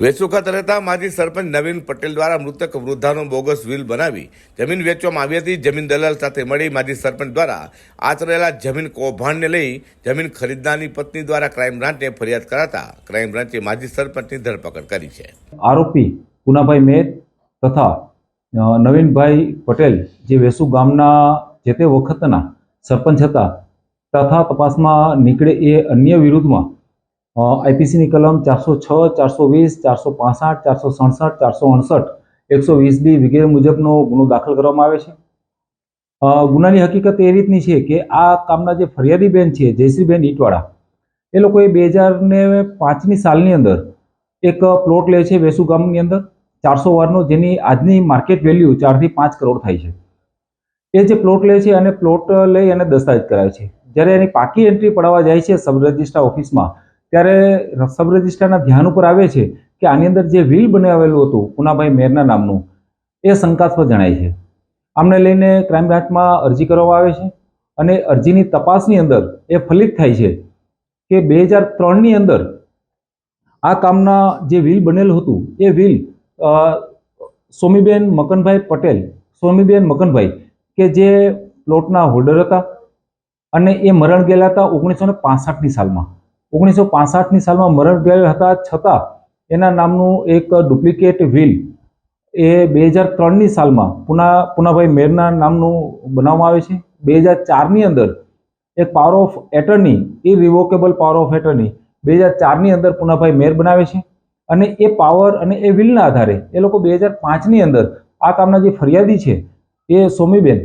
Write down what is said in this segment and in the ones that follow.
વેચુ રહેતા માજી સરપંચ નવીન પટેલ દ્વારા મૃતક વૃદ્ધાનો બોગસ વિલ બનાવી જમીન વેચવામાં આવી હતી. જમીન દલાલ સાથે મળી માજી સરપંચ દ્વારા આચરેલા જમીન કૌભાંડને લઈ જમીન ખરીદનારની પત્ની દ્વારા ક્રાઇમ બ્રાન્ચને ફરિયાદ કરાતા ક્રાઇમ બ્રાન્ચે માજી સરપંચની ધરપકડ કરી છે. આરોપી પુનાભાઈ મેર તથા નવીનભાઈ પટેલ જે વેસુ ગામના જે તે વખતના સરપંચ હતા તથા તપાસમાં નીકળે એ અન્ય વિરુદ્ધમાં આઈપીસીની કલમ ચારસો છ, ચારસો વીસ, ચારસો પાસઠ, ચારસો સડસઠ, ચારસો અડસઠ, એકસો વીસ બી વગેરે મુજબનો ગુનો દાખલ કરવામાં આવે છે. ગુનાની હકીકત એ રીતની છે કે આ કામના જે ફરિયાદી બેન છે, જયશ્રીબેન ઈટવાડા એ લોકોએ બે હજાર ને પાંચની સાલની અંદર એક પ્લોટ લે છે વેસુ ગામની અંદર, ચારસો વારનો જેની આજની માર્કેટ વેલ્યુ ચારથી પાંચ કરોડ થાય છે. એ જે પ્લોટ લે છે અને પ્લોટ લઈ અને દસ્તાવેજ કરાવે છે. જ્યારે એની પાકી એન્ટ્રી પડાવવા જાય છે સબ રજિસ્ટ્રાર ઓફિસમાં ત્યારે સબ રજિસ્ટ્રારના ધ્યાન ઉપર આવે છે કે આની અંદર જે વિલ બનાવેલું હતું, પુનાભાઈ મેરના નામનું, એ શંકાસ્પદ જણાય છે. આમને લઈને ક્રાઇમ બ્રાન્ચમાં અરજી કરવામાં આવે છે અને અરજીની તપાસની અંદર એ ફલિત થાય છે કે બે હજાર ત્રણની અંદર આ કામના જે વિલ બનેલું હતું, એ વિલ સોમીબેન મકનભાઈ પટેલ, સોમીબેન મકનભાઈ, કે જે પ્લોટના હોલ્ડર હતા અને એ મરણ ગયેલા હતા ઓગણીસો ને પાસઠની સાલમાં. ઓગણીસો પાસઠની સાલમાં મરણ ગયેલા હતા છતાં એના નામનું એક ડુપ્લિકેટ વિલ એ બે હજાર ત્રણની સાલમાં પુના, પુનાભાઈ મેરના નામનું બનાવવામાં આવે છે. બે હજાર ચારની અંદર એક power of attorney irrevocable power of attorney બે હજાર ચારની અંદર પુનાભાઈ મેર બનાવે છે. અને એ પાવર અને એ વિલના આધારે એ લોકો બે હજાર પાંચની અંદર આ કામના જે ફરિયાદી છે એ સોમીબેન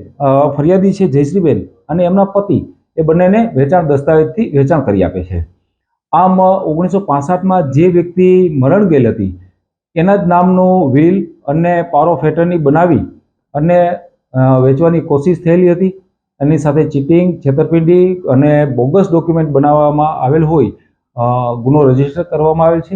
ફરિયાદી છે જયશ્રીબેન અને એમના પતિ એ બંનેને વેચાણ દસ્તાવેજથી વેચાણ કરી આપે છે. આમ ઓગણીસો પાસઠમાં જે વ્યક્તિ મરણ ગયેલ હતી, એના જ નામનું વ્હીલ અને પાવર ઓફ એટર્ની બનાવી અને વેચવાની કોશિશ થયેલી હતી. એની સાથે ચીટિંગ, છેતરપિંડી અને બોગસ ડોક્યુમેન્ટ બનાવવામાં આવેલ હોય ગુનો રજિસ્ટર કરવામાં આવેલ છે.